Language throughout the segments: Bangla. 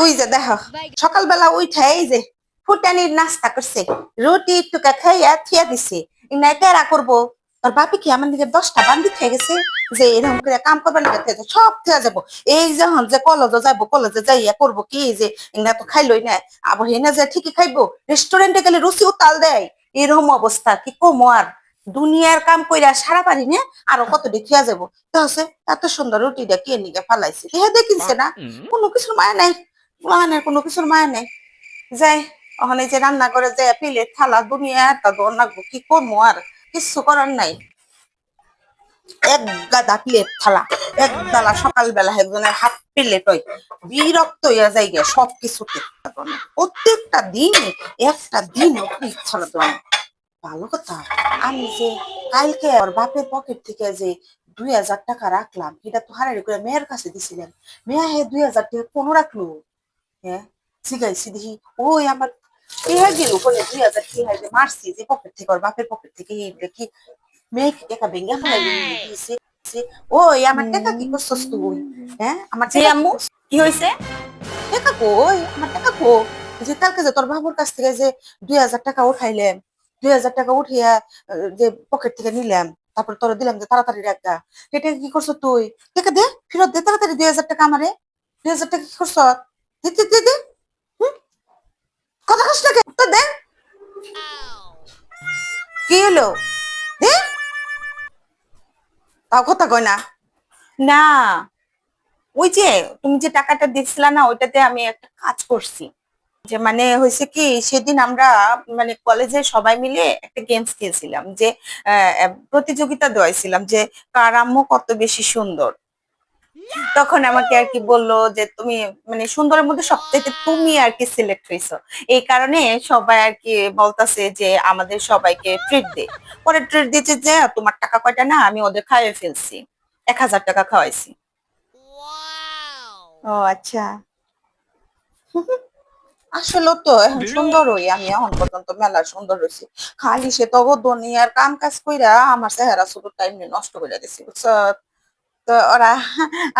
ওই যে দেখো সকালবেলা উঠে এই যে ফুটানির নাস্তা করছে রুটি টুকা খাইয়া থিয়া দিছে। ইনা কেরা করব? তোর বাপি কি আমার দিকে দশটা বান্দি খেয়ে গেছে? যে এরকম করে কাম করবে না সব থেকে যাব। এই যখন যে কলেজে যাব কলেজে যাইয়া করব কি যে ইনা তো খাইলই না। আবার হেনা যে ঠিকই খাইবো রেস্টুরেন্টে গেলে রুচি উতাল দেয়। এরকম অবস্থা কি কমো আর? দুনিয়ার কাম কইরা সারা পারি না আরও কত দেখিয়া যাব? তো হচ্ছে এত সুন্দর রুটিটা কে নিকে ফালাইছে? হ্যাঁ দেখিছে না কোনো কিছুর মায়া নাই। মানের কোনো কিছুর মায়া নাই। যাই, ওখানে যে রান্না করে যে পিলে থালা, দুনিয়া লাগবো কি করব আর? কিচ্ছু করার নাই। এক গাদা প্লেট, থালা, এক বেলা সকালবেলা একজনের হাত প্লেট ওই বিরক্ত হইয়া যাই গে সব কিছুতে প্রত্যেকটা দিন একটা দিন তো ভালো কথা, আমি যে কালকে ওর বাপের পকেট থেকে যে দুই হাজার টাকা রাখলাম, এটা তো হারারি করে মেয়ের কাছে দিছিলাম মেয়া হে দুই হাজার টাকা কোনো রাখল? হ্যাঁ? শিখাইছি দেখি। ওই আমার টেহা গেল? বলে দুই হাজার টাকা যে মারছি যে পকেট থেকে ওর বাপের পকেট থেকে এই দেখি মেয়ে টাকা ভেঙে ফেলাই দিয়েছে ওই আমার টাকা কি করছস তুই? হ্যাঁ? আমার জি আম্মু কি হয়েছে? টাকা কই? আমার টাকা কো যে কালকে যে তোর বাবুর কাছ থেকে যে দুই হাজার টাকা উঠাইলাম দুই হাজার টাকা উঠিয়া যে পকেট থেকে নিলাম তারপর তোর দিলাম যে তাড়াতাড়ি রাখা এটা কি করছ তুই? টাকা দে ফেরত দে তাড়াতাড়ি দুই হাজার টাকা আমারে। দুই হাজার টাকা কি করছ কি হলো? কথা কয় না। না। ওই যে তুমি যে টাকাটা দিচ্ছিলা না, ওইটাতে আমি একটা কাজ করছি। যে মানে হয়েছে কি, সেদিন আমরা মানে কলেজে সবাই মিলে একটা গেমস খেলছিলাম। যে প্রতিযোগিতা দেওয়াইছিলাম যে কার আম্মু কত বেশি সুন্দর। তখন আমাকে আর কি বলল যে তুমি মানে সুন্দরের মধ্যে সবথেকে তুমি আর কি সিলেক্ট হয়েছো এই কারণে সবাই আর কি বলতাছে যে আমাদের সবাইকে ট্রিট দে। পরে ট্রিট দিতে যে তোমার টাকা কয়টা না? আমি ওদের খাইয়ে ফেলছি। এক হাজার টাকা খাওয়াইছি। ও আচ্ছা। আসলে তো এখন সুন্দর হই। আমি এখন পর্যন্ত মেলা সুন্দর হয়েছি খালি সে তো দুনিয়ার কাম কাজ কইরা আমার চেহারা শুধু টাইম নিয়ে নষ্ট করে দিছি বুঝছ? তো ওরা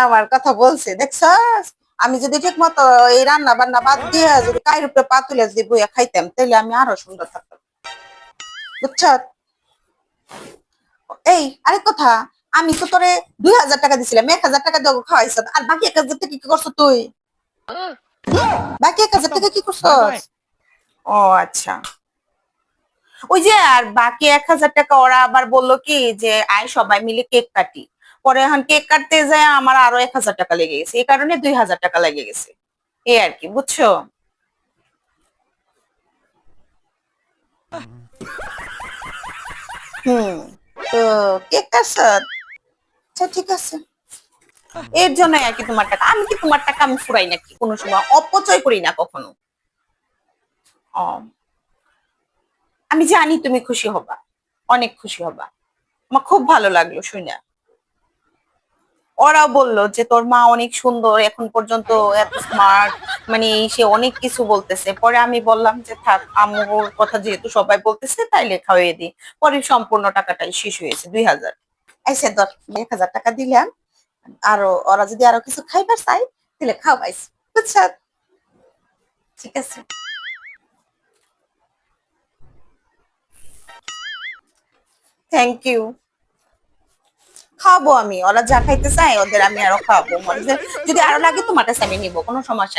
আমার কথা বলছে, দেখছস? আমি যদি ঠিক মতো এই রান্না বান্না বাদ দিয়ে যদি কায়ের উপরে পা তুলে যদি বইয়া খাইতাম তাহলে আমি আরও সুন্দর থাকতাম। বুঝছ? এই, আরেক কথা, আমি তো তোরে দুই হাজার টাকা দিছিলাম, এক হাজার টাকা দিয়ে খাওয়াইছ আর বাকি এক হাজার টাকা কি করছ তুই? বাকি এক হাজার টাকা কি করছ ও আচ্ছা। ওই যে, আর বাকি এক হাজার টাকা ওরা আবার বলল কি, যে আয় সবাই মিলে কেক কাটি। পরে এখন কেক কাটতে যায়, আমার আরও এক হাজার টাকা লেগে গেছে। এই কারণে দুই হাজার টাকা লেগে গেছে। এই আর কি, বুঝছ? কেক আচ্ছা এর আর কি আমি আমি ফুরাই নাকি? কোনো সময় অপচয় করি না কখনো। আমি জানি তুমি খুশি হবা। অনেক খুশি হবা। আমার খুব ভালো লাগল, শুনে। ওরাও বলল যে, তোর মা অনেক সুন্দর, এখন পর্যন্ত এত স্মার্ট মানে সে অনেক কিছু বলতেছে। পরে আমি বললাম যে, থাক, আম্মুর কথা যেহেতু সবাই বলতেছে তাই লেখা হয়ে দিই। পরে সম্পূর্ণ টাকাটাই শেষ হয়েছে, দুই হাজার। আইসে ধর, এক হাজার টাকা দিলাম, আরও ওরা যদি আরও কিছু খাইবার চাই তাহলে খাওয়াইস বুঝছ? ঠিক আছে। থ্যাংক ইউ খাব আমি। ওরা যা খাইতে চাই ওদের আমি আরও খাওয়াবো যদি আরও লাগে তোমার কাছে আমি নিবো, কোনো সমস্যা